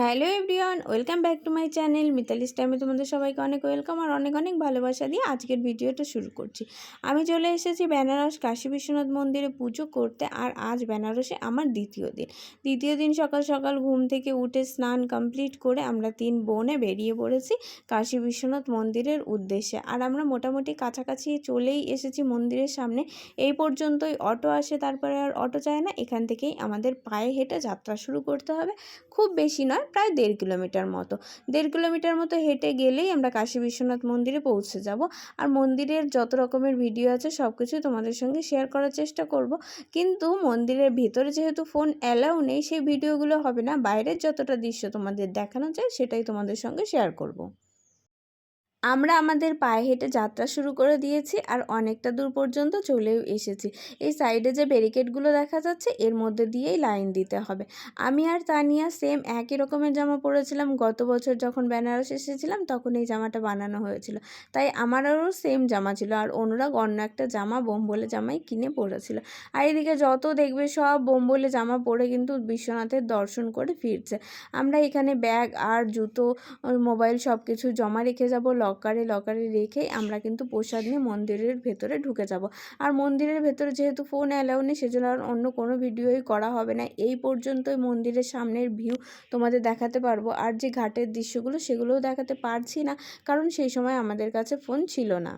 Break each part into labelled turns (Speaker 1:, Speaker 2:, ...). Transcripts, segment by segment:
Speaker 1: Hello everyone, welcome back to my channel Mitali's টাইমে তোমাদের সবাইকে অনেক ওয়েলকাম আর অনেক অনেক ভালোবাসা দিয়ে আজকের ভিডিওটা শুরু করছি। আমি চলে এসেছি বেনারস কাশী বিশ্বনাথ মন্দিরে পুজো করতে আর আজ বেনারসে আমার দ্বিতীয় দিন। দ্বিতীয় দিন সকাল সকাল ঘুম থেকে উঠে স্নান কমপ্লিট করে আমরা তিন বোনে বেরিয়ে পড়েছি কাশী বিশ্বনাথ মন্দিরের উদ্দেশ্যে। আর আমরা মোটামুটি কাছাকাছি চলেই এসেছি মন্দিরের সামনে। এই পর্যন্তই অটো আসে, তারপরে আর অটো চায় না, এখান থেকেই আমাদের পায়ে হেঁটে যাত্রা শুরু করতে হবে। খুব বেশি নয় প্রায় দেড় কিলোমিটার মতো। দেড় কিলোমিটার মতো হেঁটে গেলেই আমরা কাশী বিশ্বনাথ মন্দিরে পৌঁছে যাব। আর মন্দিরের যত রকমের ভিডিও আছে সব কিছু তোমাদের সঙ্গে শেয়ার করার চেষ্টা করব। কিন্তু মন্দিরের ভিতরে যেহেতু ফোন অ্যালাউ নেই, সেই ভিডিওগুলো হবে না। বাইরের যতটা দৃশ্য তোমাদের দেখানো যায়, সেটাই তোমাদের সঙ্গে শেয়ার করব। আমরা আমাদের পায়ে হেঁটে যাত্রা শুরু করে দিয়েছি আর অনেকটা দূর পর্যন্ত চলেও এসেছি। এই সাইডে যে ব্যারিকেডগুলো দেখা যাচ্ছে, এর মধ্যে দিয়েই লাইন দিতে হবে। আমি আর তানিয়া সেম একই রকমের জামা পরেছিলাম। গত বছর যখন বেনারস এসেছিলাম, তখন এই জামাটা বানানো হয়েছিল। তাই আমারও সেম জামা ছিল আর অনুরাগ অন্য একটা জামা বোম্বলে জামাই কিনে পরেছিল। আর এদিকে যত দেখবে সব বোম্বলে জামা পরে কিন্তু বিশ্বনাথের দর্শন করে ফিরছে। আমরা এখানে ব্যাগ আর জুতো, মোবাইল সব কিছু জমা রেখে যাব লকারে লকারে রেখে আমরা কিন্তু প্রসাদ নিয়ে মন্দিরের ভেতরে ঢুকে যাব। আর মন্দিরের ভেতরে যেহেতু ফোন অ্যালাউ নেই, সেজন্য আর অন্য কোনো ভিডিওই করা হবে না। এই পর্যন্তই মন্দিরের সামনের ভিউ তোমাদের দেখাতে পারব। আর যে ঘাটের দৃশ্যগুলো, সেগুলোও দেখাতে পারছি না, কারণ সেই সময় আমাদের কাছে ফোন ছিল না।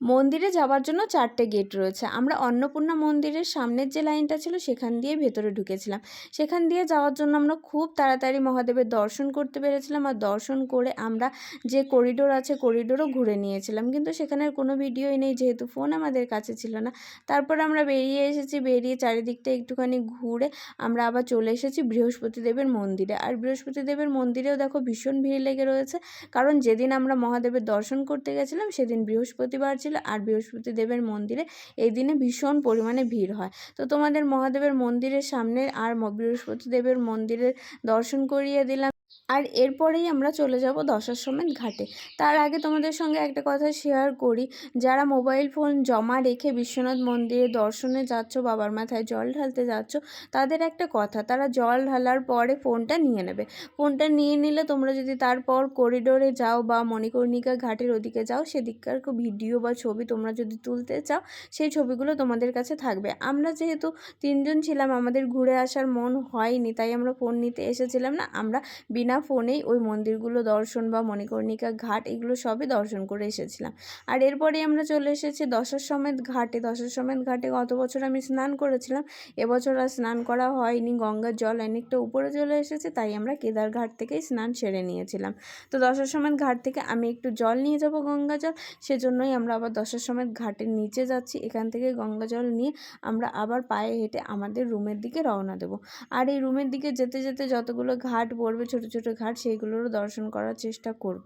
Speaker 1: মন্দিরে যাওয়ার জন্য চারটে গেট রয়েছে। আমরা অন্নপূর্ণা মন্দিরের সামনের যে লাইনটা ছিল, সেখান দিয়ে ভেতরে ঢুকেছিলাম। সেখান দিয়ে যাওয়ার জন্য আমরা খুব তাড়াতাড়ি মহাদেবের দর্শন করতে পেরেছিলাম আর দর্শন করে আমরা যে করিডোর আছে করিডোরও ঘুরে নিয়েছিলাম। কিন্তু সেখানের কোনো ভিডিওই নেই, যেহেতু ফোন আমাদের কাছে ছিল না। তারপর আমরা বেরিয়ে এসেছি, বেরিয়ে চারিদিকটা একটুখানি ঘুরে আমরা আবার চলে এসেছি বৃহস্পতি দেবের মন্দিরে। আর বৃহস্পতি দেবের মন্দিরেও দেখো ভীষণ ভিড় লেগে রয়েছে। কারণ যেদিন আমরা মহাদেবের দর্শন করতে গেছিলাম, সেদিন বৃহস্পতিবার ছিল আর বৃহস্পতি দেবের মন্দিরে এই দিনে ভীষণ পরিমাণে ভিড় হয়। তো তোমাদের মহাদেবের মন্দিরের সামনে আর বৃহস্পতি দেবের মন্দিরের দর্শন করিয়ে দিলাম। আর এরপরেই আমরা চলে যাব দশাশ্বমেধ ঘাটে। তার আগে তোমাদের সঙ্গে একটা কথা শেয়ার করি। যারা মোবাইল ফোন জমা রেখে বিশ্বনাথ মন্দিরে দর্শনে যাচ্ছ, বাবার মাথায় জল ঢালতে যাচ্ছ, তাদের একটা কথা, তারা জল ঢালার পরে ফোনটা নিয়ে নেবে। ফোনটা নিয়ে নিলে তোমরা যদি তারপর করিডোরে যাও বা মণিকর্ণিকা ঘাটের ওদিকে যাও, সেদিককার ভিডিও বা ছবি তোমরা যদি তুলতে চাও, সেই ছবিগুলো তোমাদের কাছে থাকবে। আমরা যেহেতু তিনজন ছিলাম, আমাদের ঘুরে আসার মন হয়নি, তাই আমরা ফোন নিতে এসেছিলাম না। আমরা বিনা ফোনেই ওই মন্দিরগুলো দর্শন বা মণিকর্ণিকা ঘাট এগুলো সবই দর্শন করে এসেছিলাম। আর এরপরে আমরা চলে এসেছি দশার সমেত ঘাটে। দশার সমেত ঘাটে গত বছর আমি স্নান করেছিলাম? এবছর আর স্নান করা হয়নি। গঙ্গার জল অনেকটা উপরে চলে এসেছে, তাই আমরা কেদার ঘাট থেকেই স্নান সেরে নিয়েছিলাম। তো দশার সমেত ঘাট থেকে আমি একটু জল নিয়ে যাব গঙ্গা জল, সেজন্যই আমরা আবার দশার সমেত ঘাটের নিচে যাচ্ছি। এখান থেকে গঙ্গা জল নিয়ে আমরা আবার পায়ে হেঁটে আমাদের রুমের দিকে রওনা দেব। আর এই রুমের দিকে যেতে যেতে যতগুলো ঘাট পড়বে ছোট ছোট ঘাট সেইগুলোরও দর্শন করার চেষ্টা করব।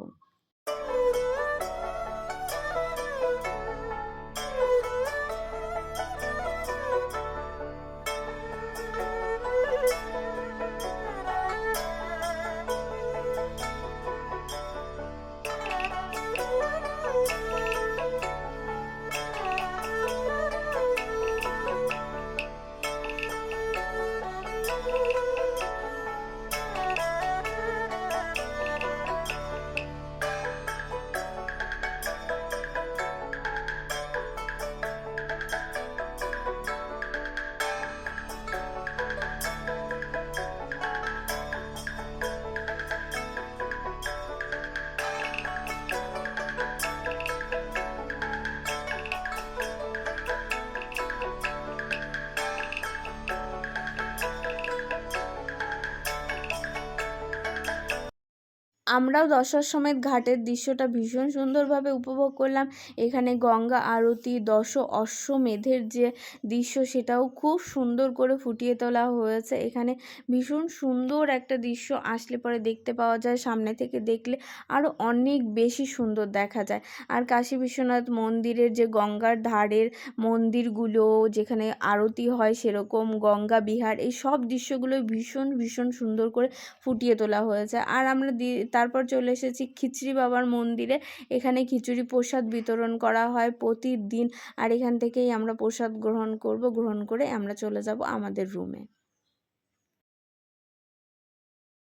Speaker 1: আমরাও দশার সমেত ঘাটের দৃশ্যটা ভীষণ সুন্দরভাবে উপভোগ করলাম। এখানে গঙ্গা আরতি, দশ অশ্বমেধের যে দৃশ্য, সেটাও খুব সুন্দর করে ফুটিয়ে তোলা হয়েছে। এখানে ভীষণ সুন্দর একটা দৃশ্য আসলে পরে দেখতে পাওয়া যায়। সামনে থেকে দেখলে আরও অনেক বেশি সুন্দর দেখা যায়। আর কাশী বিশ্বনাথ মন্দিরের যে গঙ্গার ধারের মন্দিরগুলো, যেখানে আরতি হয় সেরকম, গঙ্গা, বিহার, এই সব দৃশ্যগুলো ভীষণ ভীষণ সুন্দর করে ফুটিয়ে তোলা হয়েছে। আর আমরা তারপর চলে এসেছি খিচড়ি বাবার মন্দিরে। এখানে খিচুড়ি প্রসাদ বিতরণ করা হয় প্রতিদিন। আর এখান থেকেই আমরা প্রসাদ গ্রহণ করব। গ্রহণ করে আমরা চলে যাব আমাদের রুমে